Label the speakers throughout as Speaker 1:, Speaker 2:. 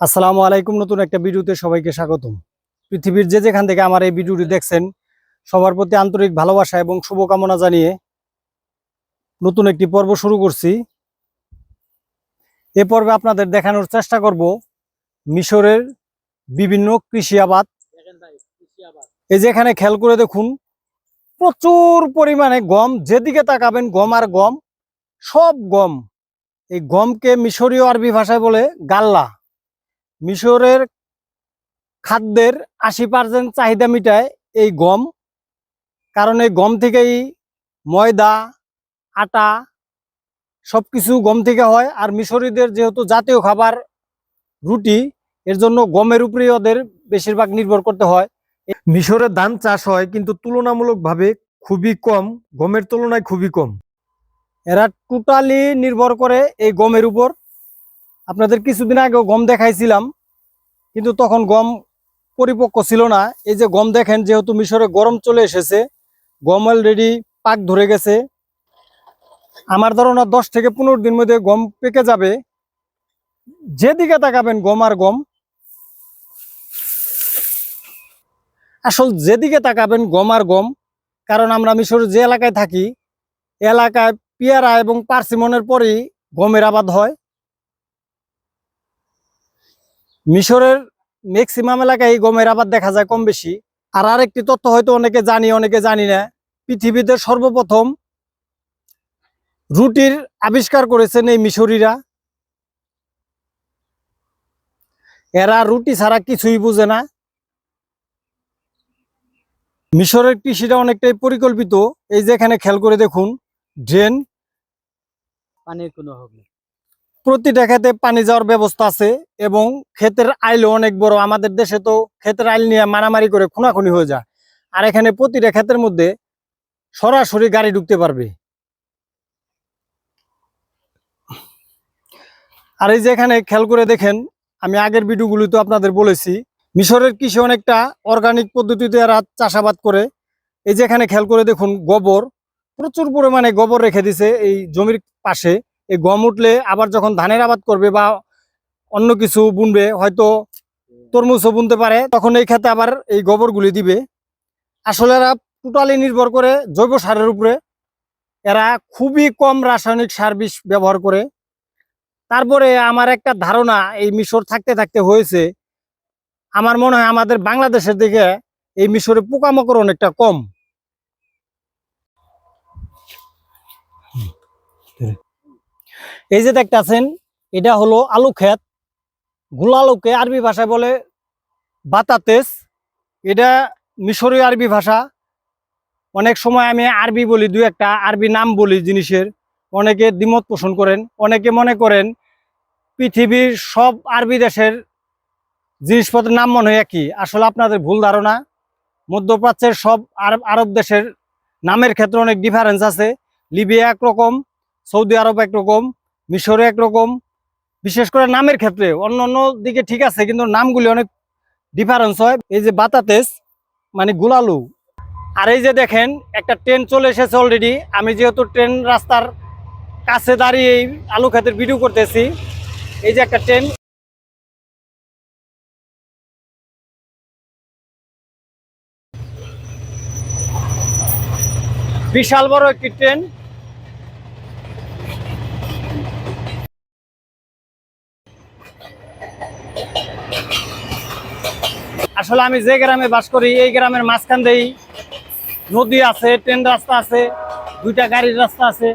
Speaker 1: আসসালামু আলাইকুম নতুন একটা ভিডিওতে সবাইকে স্বাগতম। পৃথিবীর যে যেখান থেকে আমার এই ভিডিওটি দেখছেন সবার প্রতি আন্তরিক ভালোবাসা এবং শুভকামনা জানিয়ে নতুন একটি পর্ব শুরু করছি। এ পর্বে আপনাদের দেখানোর চেষ্টা করব মিশরের বিভিন্ন কৃষি আবাদ। এই যে এখানে খেয়াল করে দেখুন প্রচুর পরিমাণে গম, যেদিকে তাকাবেন গম আর গম, সব গম। এই গমকে মিশরীয় আরবি ভাষায় বলে গাল্লা। মিশরের খাদ্যের আশি পার্সেন্ট চাহিদা মিটায় এই গম, কারণ এই গম থেকেই ময়দা, আটা সব কিছু গম থেকে হয়। আর মিশরীদের যেহেতু জাতীয় খাবার রুটি, এর জন্য গমের উপরেই ওদের বেশিরভাগ নির্ভর করতে হয়। মিশরে ধান চাষ হয়, কিন্তু তুলনামূলকভাবে খুবই কম, গমের তুলনায় খুবই কম। এরা টোটালি নির্ভর করে এই গমের উপর। আপনাদের কিছুদিন আগেও গম দেখাইছিলাম, কিন্তু তখন গম পরিপক্ক ছিল না। এই যে গম দেখেন, যেহেতু মিশরে গরম চলে এসেছে, গম অলরেডি পাক ধরে গেছে। আমার ধারণা দশ থেকে পনেরো দিন মধ্যে গম পেকে যাবে। যেদিকে তাকাবেন, গম আর গম আসল যেদিকে তাকাবেন গম আর গম, কারণ আমরা মিশরের যে এলাকায় থাকি এলাকায় পেয়ারা এবং পার্সিমনের পরেই গমের আবাদ হয়। মিশরের ম্যাক্সিমাম এলাকায় গমের আবাদ দেখা যায় কম বেশি। আর আরেকটি তথ্য হয়তো অনেকে জানি অনেকে জানি না। পৃথিবীতে সর্বপ্রথম রুটির আবিষ্কার করেছেন এই মিশরীরা। এরা রুটি ছাড়া কিছুই বুঝে না। মিশরের কৃষিটা অনেকটাই পরিকল্পিত। এই যে এখানে খেয়াল করে দেখুন ড্রেন।
Speaker 2: পানির কোনো হবে
Speaker 1: প্রতিটা ক্ষেতে পানি যাওয়ার ব্যবস্থা আছে এবং ক্ষেতের আইলও অনেক বড়। আমাদের দেশে তো ক্ষেতের আইল নিয়ে মারামারি করে খুনাখুনি হয়ে যায়। আর এখানে প্রতিটা ক্ষেতের মধ্যে সরাসরি গাড়ি ঢুকতে পারবে। আর এই যে এখানে খেয়াল করে দেখেন আমি আগের ভিডিওগুলি তো আপনাদের বলেছি মিশরের কৃষি অনেকটা অর্গানিক পদ্ধতিতে এরা চাষাবাদ করে। এই যে এখানে খেয়াল করে দেখুন, গোবর, প্রচুর পরিমাণে গোবর রেখে দিছে এই জমির পাশে। এই গম উঠলে আবার যখন ধানের আবাদ করবে বা অন্য কিছু বুনবে, হয়তো তরমুজও বুনতে পারে, তখন এই ক্ষেতে আবার এই গোবরগুলি দিবে। আসলে এরা টোটালি নির্ভর করে জৈব সারের উপরে। এরা খুবই কম রাসায়নিক সার বিষ ব্যবহার করে। তারপরে আমার একটা ধারণা, এই মিশর থাকতে থাকতে হয়েছে আমার মনে হয় আমাদের বাংলাদেশের দিকে এই মিশরে পোকামাকড় অনেকটা কম। এই যে দেখতেছেন, এটা হলো আলু ক্ষেত। গোলা আলুকে আরবি ভাষায় বলে বাতাতেস। এটা মিশরীয় আরবি ভাষা। অনেক সময় আমি আরবি বলি, দু একটা আরবি নাম বলি জিনিসের। অনেকে দ্বিমত পোষণ করেন, অনেকে মনে করেন পৃথিবীর সব আরবি দেশের জিনিসপত্রের নাম মনে হয় একই। আসলে আপনাদের ভুল ধারণা। মধ্যপ্রাচ্যের সব আরব আরব দেশের নামের ক্ষেত্রে অনেক ডিফারেন্স আছে। লিবিয়া একরকম, সৌদি আরব একরকম, মিশরে একরকম। বিশেষ করে নামের ক্ষেত্রে অন্য অন্য দিকে ঠিক আছে, কিন্তু নামগুলি অনেক ডিফারেন্স হয়। এই যে বাতাতেস মানে গুলালু। আর এই যে দেখেন, একটা ট্রেন চলে এসেছে অলরেডি আমি যেহেতু ট্রেন রাস্তার কাছে দাঁড়িয়ে এই আলু ক্ষেতের ভিডিও করতেছি, এই যে একটা ট্রেন বিশাল বড় একটি ট্রেন। আসলে আমি যে গ্রামে বাস করি, এই গ্রামের মাঝখান দিয়েই নদী আছে, ট্রেন রাস্তা আছে, দুইটা গাড়ির রাস্তা আছে।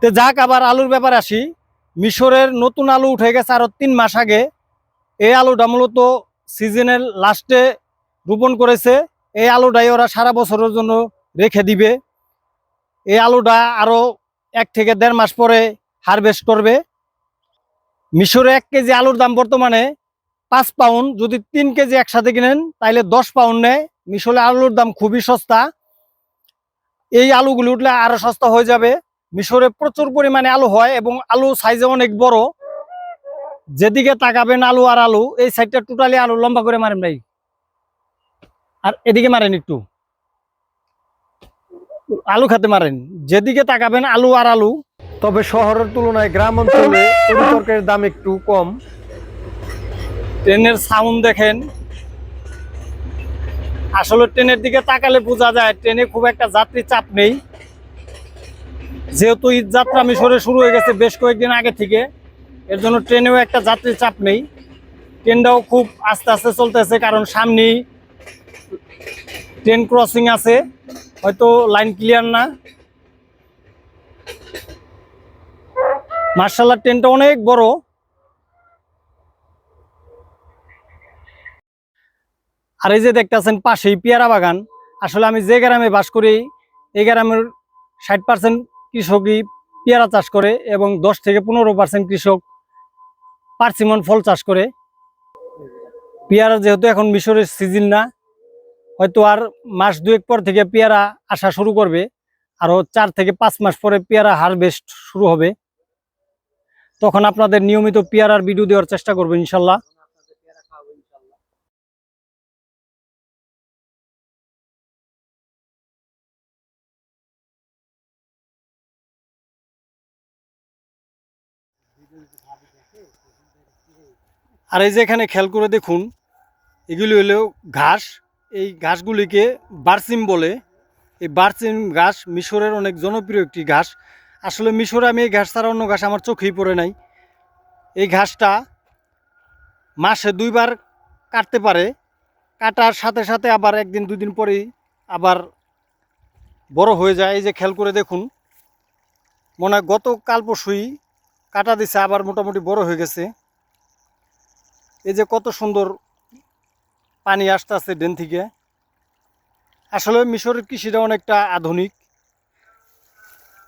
Speaker 1: তো যাক, আবার আলুর ব্যাপারে আসি। মিশরের নতুন আলু উঠে গেছে আরও তিন মাস আগে। এই আলুটা মূলত সিজনের লাস্টে রোপণ করেছে। এই আলুটাই ওরা সারা বছরের জন্য রেখে দিবে। এই আলুটা আরও এক থেকে দেড় মাস পরে হারভেস্ট করবে। মিশরে এক কেজি আলুর দাম বর্তমানে পাঁচ পাউন্ড যদি তিন কেজি একসাথে কিনেন তাহলে দশ পাউন্ড নেয়। মিশরে আলুর দাম খুবই সস্তা। এই আলুগুলি উঠলে আরও সস্তা হয়ে যাবে। মিশরে প্রচুর পরিমাণে আলু হয় এবং আলু সাইজে অনেক বড়। যেদিকে তাকাবেন আলু আর আলু, এই সাইডটা টোটালি আলু লম্বা করে মারেন ভাই। আর এদিকে মারেন একটু। আলু খেতে মারেন। যেদিকে তাকাবেন আলু আর আলু।
Speaker 3: তবে শহরের তুলনায় গ্রাম অঞ্চলে তরি তরকারির দাম একটু কম।
Speaker 1: ট্রেনের সাউন্ড দেখেন। আসলে ট্রেনের দিকে তাকালে বোঝা যায় ট্রেনে খুব একটা যাত্রী চাপ নেই। যেহেতু ঈদ যাত্রা মিশরে শুরু হয়ে গেছে বেশ কয়েকদিন আগে থেকে এর জন্য ট্রেনেও একটা যাত্রী চাপ নেই। ট্রেনটাও খুব আস্তে আস্তে চলতেছে কারণ সামনেই ট্রেন ক্রসিং আছে, হয়তো লাইন ক্লিয়ার না। মার্শাল্লাহ, ট্রেনটা অনেক বড়। আর এই যে দেখতেছেন পাশেই পেয়ারা বাগান। আসলে আমি যে গ্রামে বাস করি, এই গ্রামের ষাট পার্সেন্ট কৃষকই পেয়ারা চাষ করে এবং দশ থেকে পনেরো পার্সেন্ট কৃষক পার্সিমন ফল চাষ করে। পেয়ারা যেহেতু এখন মিশরের সিজন না হয়তো আর মাস দুয়েক পর থেকে পেয়ারা আসা শুরু করবে। আরও চার থেকে পাঁচ মাস পরে পেয়ারা হারভেস্ট শুরু হবে। তখন আপনাদের নিয়মিত পেয়ারার ভিডিও দেওয়ার চেষ্টা করব ইনশাল্লাহ। আর এই যে এখানে খেয়াল করে দেখুন, এগুলি হলো ঘাস। এই ঘাসগুলিকে বার্সিম বলে। এই বার্সিম ঘাস মিশরের অনেক জনপ্রিয় একটি ঘাস। আসলে মিশরে আমি এই ঘাস ছাড়া অন্য ঘাস আমার চোখেই পড়ে নাই। এই ঘাসটা মাসে দুইবার কাটতে পারে। কাটার সাথে সাথে আবার একদিন দুই দিন পরেই আবার বড় হয়ে যায়। এই যে খেয়াল করে দেখুন, মনে হয় গত কাল পরশুই কাটা দিছে, আবার মোটামুটি বড় হয়ে গেছে। এই যে কত সুন্দর পানি আসতেছে ড্রেন থেকে। আসলে মিশরের কৃষিটা অনেকটা আধুনিক।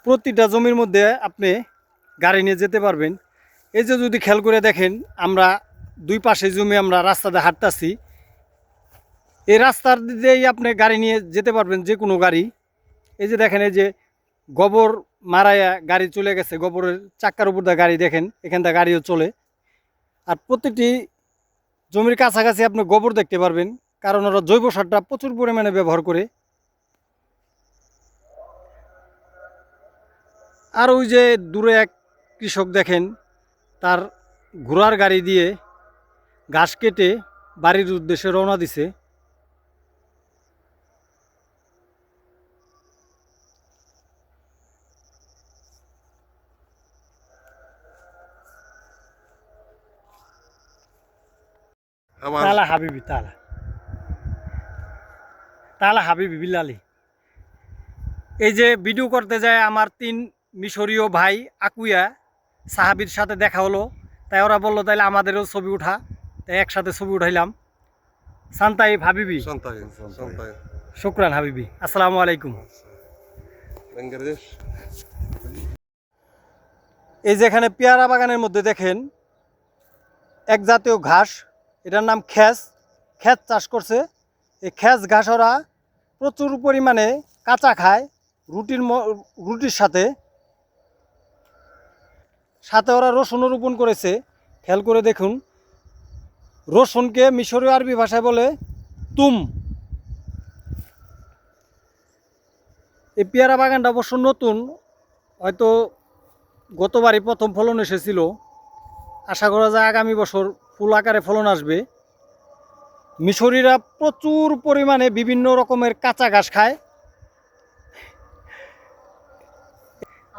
Speaker 1: প্রতিটা জমির মধ্যে আপনি গাড়ি নিয়ে যেতে পারবেন। এই যে যদি খেয়াল করে দেখেন, আমরা দুই পাশে জমি আমরা রাস্তাতে হাঁটতাছি। এই রাস্তার দিয়েই আপনি গাড়ি নিয়ে যেতে পারবেন, যে কোনো গাড়ি। এই যে দেখেন, এই যে গোবর মারাইয়া গাড়ি চলে গেছে। গোবরের চাক্কার উপর দিয়ে গাড়ি দেখেন, এখান থেকে গাড়িও চলে। আর প্রতিটি জমির কাছাকাছি আপনি গোবর দেখতে পারবেন, কারণ ওরা জৈব সারটা প্রচুর পরিমাণে ব্যবহার করে। আর ওই যে দূরে এক কৃষক দেখেন, তার ঘোড়ার গাড়ি দিয়ে ঘাস কেটে বাড়ির উদ্দেশ্যে রওনা দিছে।
Speaker 4: আমার
Speaker 1: তালা হাবিবি তালা। তালা হাবিবি বিল্লালি। এই যে ভিডিও করতে যায় আমার তিন মিশরীয় ভাই আকুয়া সাহাবির সাথে দেখা হলো। তাই ওরা বলল তাইলে আমাদেরও ছবি উঠা। তাই একসাথে ছবি উঠাইলাম। সান্তাই হাবিবি। শুক্রান হাবিবি। আসসালামু আলাইকুম।
Speaker 4: বাংলাদেশ।
Speaker 1: এই যে এখানে পেয়ারা বাগানের মধ্যে দেখেন এক জাতীয় ঘাস এটার নাম খ্যাস খ্যাস চাষ করছে। এই খ্যাস ঘাস ওরা প্রচুর পরিমাণে কাঁচা খায় রুটির রুটির সাথে। সাথে ওরা রসুনও রোপণ করেছে। খেয়াল করে দেখুন। রসুনকে মিশরীয় আরবি ভাষায় বলে তুম। এই পেয়ারা বাগানটা অবশ্য নতুন। হয়তো গতবারই প্রথম ফলন এসেছিল। আশা করা যায় আগামী বছর ফুল আকারে ফলন আসবে। মিশরিরা প্রচুর পরিমাণে বিভিন্ন রকমের কাঁচা ঘাস খায়।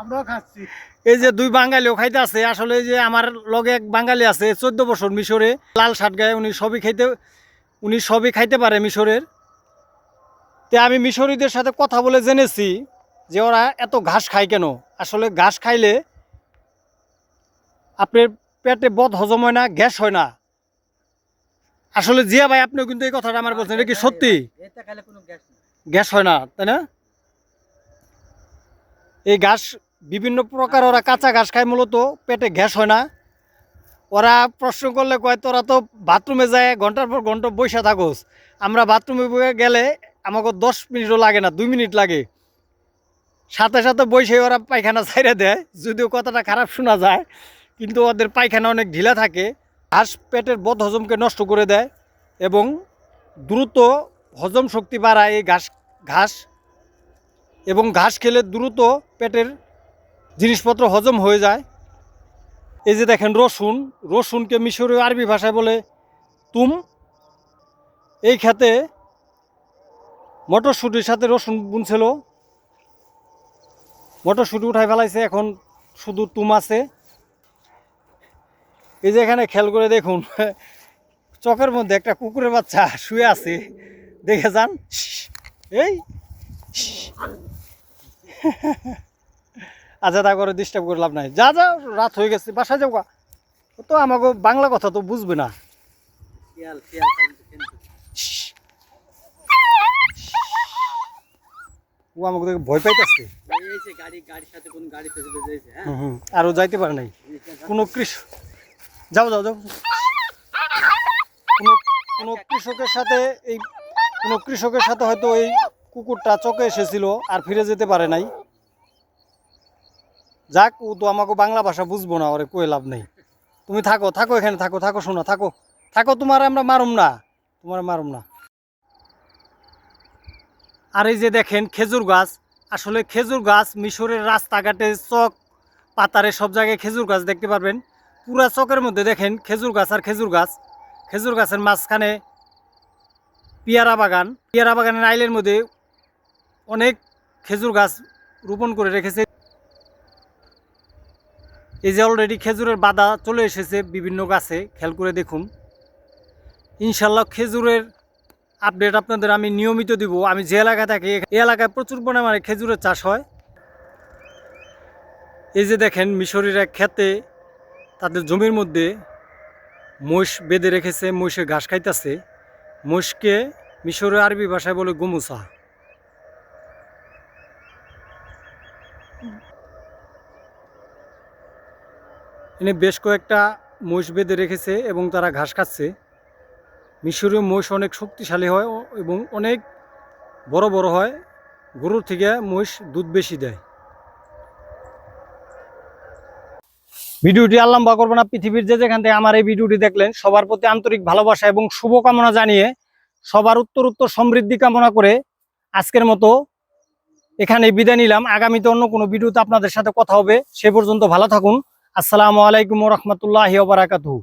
Speaker 2: আমরাও খাচ্ছি।
Speaker 1: এই যে দুই বাঙালিও খাইতে আছে আসলে এই যে আমার লগে এক বাঙালি আছে চোদ্দ বছর মিশরে লাল শার্ট গায়ে উনি সবই খাইতে উনি সবই খাইতে পারে মিশরের। তে আমি মিশরীদের সাথে কথা বলে জেনেছি যে ওরা এত ঘাস খায় কেন? আসলে ঘাস খাইলে আপনার পেটে বদ হজম হয় না, গ্যাস হয় না। আসলে জিয়া ভাই, আপনিও কিন্তু এই কথাটা আমার বলছেন, এটা কি সত্যি?
Speaker 2: গ্যাস
Speaker 1: হয় না, তাই না? এই ঘাস, বিভিন্ন প্রকার ওরা কাঁচা ঘাস খায়, মূলত পেটে গ্যাস হয় না। ওরা প্রশ্ন করলে কয়, তোরা তো বাথরুমে যায়, ঘণ্টার পর ঘণ্টা বসে থাকোস। আমরা বাথরুমে গেলে আমাকে দশ মিনিটও লাগে না, দুই মিনিট লাগে। সাথে সাথে বসে ওরা পায়খানা ছাইড়ে দেয়, যদিও কথাটা খারাপ শোনা যায়। কিন্তু ওদের পায়খানা অনেক ঢিলা থাকে। ঘাস পেটের বদ হজমকে নষ্ট করে দেয় এবং দ্রুত হজম শক্তি বাড়ায় এই ঘাস ঘাস এবং ঘাস খেলে দ্রুত পেটের জিনিসপত্র হজম হয়ে যায়। এই যে দেখেন রসুন, রসুনকে মিশরীয় আরবি ভাষায় বলে তুম। এই খেতে মটরশুটির সাথে রসুন বুনছিল। মটরশুটি উঠাই ফেলাইছে, এখন শুধু তুম আছে। এই যে এখানে খেয়াল করে দেখুন চকের মধ্যে একটা কুকুরের বাচ্চা শুয়ে আছে। দেখে যান। এই। আচ্ছা তা করে ডিস্টার্ব করে লাভ নাই। যা যা রাত হয়ে গেছে বাসায় যাও তো আমাকে বাংলা কথা তো বুঝবে না। ও আমাকে দেখে ভয় পাইতেছে।
Speaker 2: হ্যাঁ?
Speaker 1: আরও যাইতে পারে নাই। কোনো কৃষক যাও যাও যাও। কোনো কোনো কৃষকের সাথে এই কোনো কৃষকের সাথে হয়তো এই কুকুরটা চকে এসেছিল আর ফিরে যেতে পারে নাই। যাক, ও তো আমাকে বাংলা ভাষা বুঝব না, ওরে কয়ে লাভ নেই। তুমি থাকো থাকো এখানে, থাকো থাকো, শোনো, থাকো। থাকো, তোমার আমরা মারুম না। তোমার মারুম না। আর এই যে দেখেন খেজুর গাছ, আসলে খেজুর গাছ মিশরের রাস্তাঘাটে চক পাতারে সব জায়গায় খেজুর গাছ দেখতে পারবেন। পুরা চকের মধ্যে দেখেন খেজুর গাছ আর খেজুর গাছ। খেজুর গাছের মাঝখানে পেয়ারা বাগান। পেয়ারা বাগানের আইলের মধ্যে অনেক খেজুর গাছ রোপণ করে রেখেছে। এই যে অলরেডি খেজুরের বাধা চলে এসেছে বিভিন্ন গাছে, খেয়াল করে দেখুন। ইনশাল্লাহ খেজুরের আপডেট আপনাদের আমি নিয়মিত দিব। আমি যে এলাকায় থাকি, এই এলাকায় প্রচুর পরিমাণে খেজুরের চাষ হয়। এই যে দেখেন মিশরের এক খেতে তাদের জমির মধ্যে মোষ বেঁধে রেখেছে মহিষে ঘাস খাইতেছে। মোষকে মিশরের আরবি ভাষায় বলে গোমুসা এনে বেশ কয়েকটা মহিষ বেঁধে রেখেছে এবং তারা ঘাস খাচ্ছে। মিশরীয় মোষ অনেক শক্তিশালী হয় এবং অনেক বড় বড় হয়। গরুর থেকে মহিষ দুধ বেশি দেয়। ভিডিওটি আর বা করব না। পৃথিবীর যে যেখান থেকে আমার এই ভিডিওটি দেখলেন, সবার প্রতি আন্তরিক ভালোবাসা এবং শুভকামনা জানিয়ে সবার উত্তর উত্তর সমৃদ্ধি কামনা করে আজকের মতো এখানে বিদায় নিলাম। আগামীতে অন্য কোনো ভিডিওতে আপনাদের সাথে কথা হবে। সে পর্যন্ত ভালো থাকুন। আসসালামু আলাইকুম রহমতুল্লাহ বারাকাতুহু।